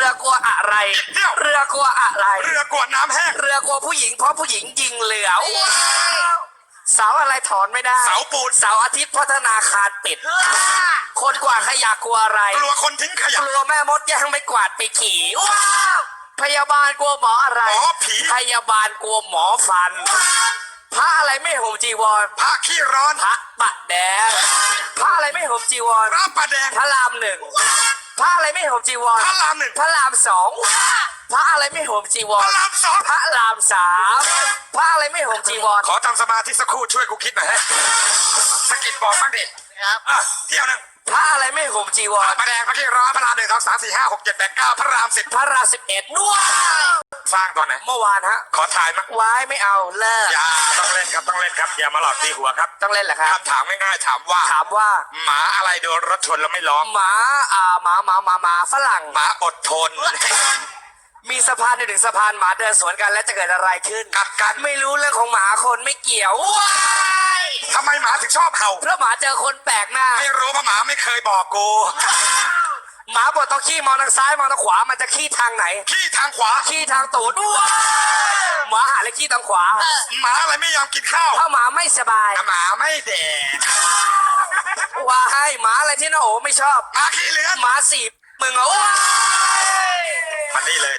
รือกลัวอะไรเดี๋ยวเรือกลัวอะไร เรือกวดน้ำแห้ง เรือกลัวผู้หญิงเพราะผู้หญิงยิงเหลือว้าวเสาอะไรถอนไม่ได้ เสาปูน เสาร์อาทิตย์เพราะธนาคารปิด คนกวาดขยะกลัวอะไร กลัวคนทิ้งขยะ กลัวแม่มดแย่งไม่กวาดไปขี่ว้าวพยาบาลกลัวหมออะไร หมอผี พยาบาลกลัวหมอฟัน พระอะไรไม่ห่มจีวร พระขี้ร้อน พระปะแดง พระอะไรไม่ห่มจีวร พระประแดง พระรามหนึ่ง พระอะไรไม่ห่มจีวร พระรามหนึ่งพระรามสองพระอะไรไม่ห่มจีวพร ระรามสองพระรามสามพระอะไรไม่ห่มจีวร ขอทำสมาธิสักครู่ช่วยกูคิดหน่อยฮะสะกิดบอกบ้างดิครับอะเที่ยวหนึงพระอะไรไม่ห่มจีวพรระประแดงพระขี้ร้อนพระรามหนึ่งสองสามสี่ห้าหกเจ็ดแปดเก้าพระรามสิบพระรามสิบเอ็ดว้าว สร้างตอนไหน เมื่อวานฮะขอถ่ายมั้งไว้ไม่เอาเลิกอย่าต้องเล่นครับต้องเล่นครับอย่ามาหลอกตีหัวครับต้องเล่นเหรอครับคำถามง่ายๆถามว่า ถามว่าหมาอะไรโดนรถชนแล้วไม่ร้อง หมาอ่าหมาหมาหมาหมาฝรั่ง หมาอดทน มีสะพานอยู่หนึ่งสะพานหมาเดินสวนกันแล้วจะเกิดอะไรขึ้นกัดกันไม่รู้เรื่องของหมาคนไม่เกี่ยว ว้ายทำไมหมาถึงชอบเห่าเพราะหมาเจอคนแปลกหน้า ไม่รู้เพราะหมาไม่เคยบอกกู หมาปวดต้องขี้มองทางซ้ายมองทางขวามันจะขี้ทางไหน ขี้ทางขวาขี้ทางตูดว้ายหมาหาเลยขี้ทางขวา หมาอะไรไม่ยอมกินข้าวถ้าหมาไม่สบายหมาไม่แดกว้ายหมาอะไรที่น้าโอไม่ชอบหมาขี้เลือนหมาสีบมึงเหรอว้ายมันนี่เลย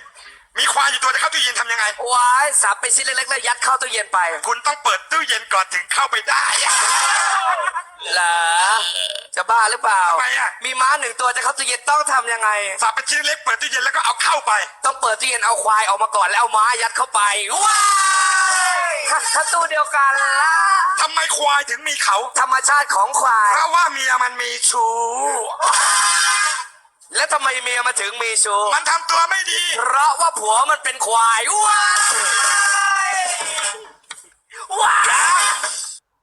มีควายอยู่ตัวจะเข้าตู้เย็นทำยังไงว้ายสับไปชิ้นเล็กๆแล้วยัดเข้าตู้เย็นไป คุณต้องเปิดตู้เย็นก่อนถึงเข้าไปได้เหรอ จะบ้าหรือเปล่า ทำไมอะ มีม้าหนึ่งตัวจะเข้าตู้เย็นต้องทำยังไง สับเป็นชิ้นเล็กเปิดตู้เย็นแล้วก็เอาเข้าไป ต้องเปิดตู้เย็นเอาควายออกมาก่อนแล้วเอาม้ายัดเข้าไป ว้ายถ้าตู้เดียวกันละทำไมควายถึงมีเขา ธรรมชาติของควาย เพราะว่าเมียมันมีชู้ แล้วทำไมเมียมาถึงมีชูมันทำตัวไม่ดี เพราะว่าผัวมันเป็นควายว้าย